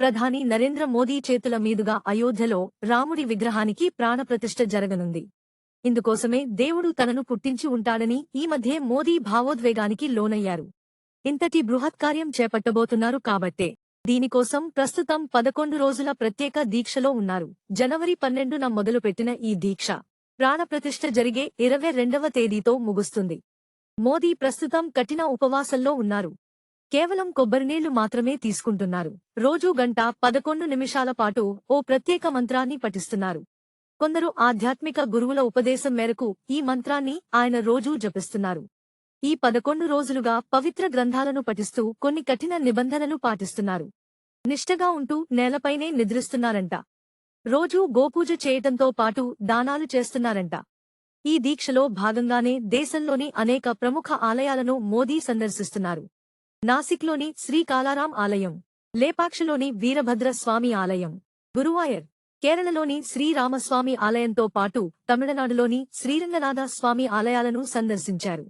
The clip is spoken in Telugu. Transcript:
ప్రధాని నరేంద్ర మోదీ చేతుల మీదుగా అయోధ్యలో రాముడి విగ్రహానికి ప్రాణప్రతిష్ఠ జరగనుంది. ఇందుకోసమే దేవుడు తనను పుట్టించి ఉంటాడని ఈ మధ్యే మోదీ భావోద్వేగానికి లోనయ్యారు. ఇంతటి బృహత్కార్యం చేపట్టబోతున్నారు కాబట్టే దీనికోసం ప్రస్తుతం పదకొండు రోజుల ప్రత్యేక దీక్షలో ఉన్నారు. జనవరి పన్నెండున మొదలుపెట్టిన ఈ దీక్ష ప్రాణప్రతిష్ఠ జరిగే ఇరవై రెండవ తేదీతో ముగుస్తుంది. మోదీ ప్రస్తుతం కఠిన ఉపవాసంలో ఉన్నారు. కేవలం కొబ్బరినీళ్ళు మాత్రమే తీసుకుంటున్నారు. రోజూ గంట పదకొండు నిమిషాల పాటు ఓ ప్రత్యేక మంత్రాన్ని పఠిస్తున్నారు. కొందరు ఆధ్యాత్మిక గురువుల ఉపదేశం మేరకు ఈ మంత్రాన్ని ఆయన రోజూ జపిస్తున్నారు. ఈ పదకొండు రోజులుగా పవిత్ర గ్రంథాలను పఠిస్తూ కొన్ని కఠిన నిబంధనలు పాటిస్తున్నారు. నిష్టగా ఉంటూ నేలపైనే నిద్రిస్తున్నారంట. రోజూ గోపూజ చేయటంతో పాటు దానాలు చేస్తున్నారంట. ఈ దీక్షలో భాగంగానే దేశంలోని అనేక ప్రముఖ ఆలయాలను మోదీ సందర్శిస్తున్నారు. నాసిక్లోని శ్రీకాలారాం ఆలయం లేపాక్షలోని వీరభద్ర స్వామి ఆలయం గురువాయర్ కేరళలోని శ్రీరామస్వామి ఆలయంతో పాటు తమిళనాడులోని శ్రీరంగనాథ స్వామి ఆలయాలను సందర్శించారు.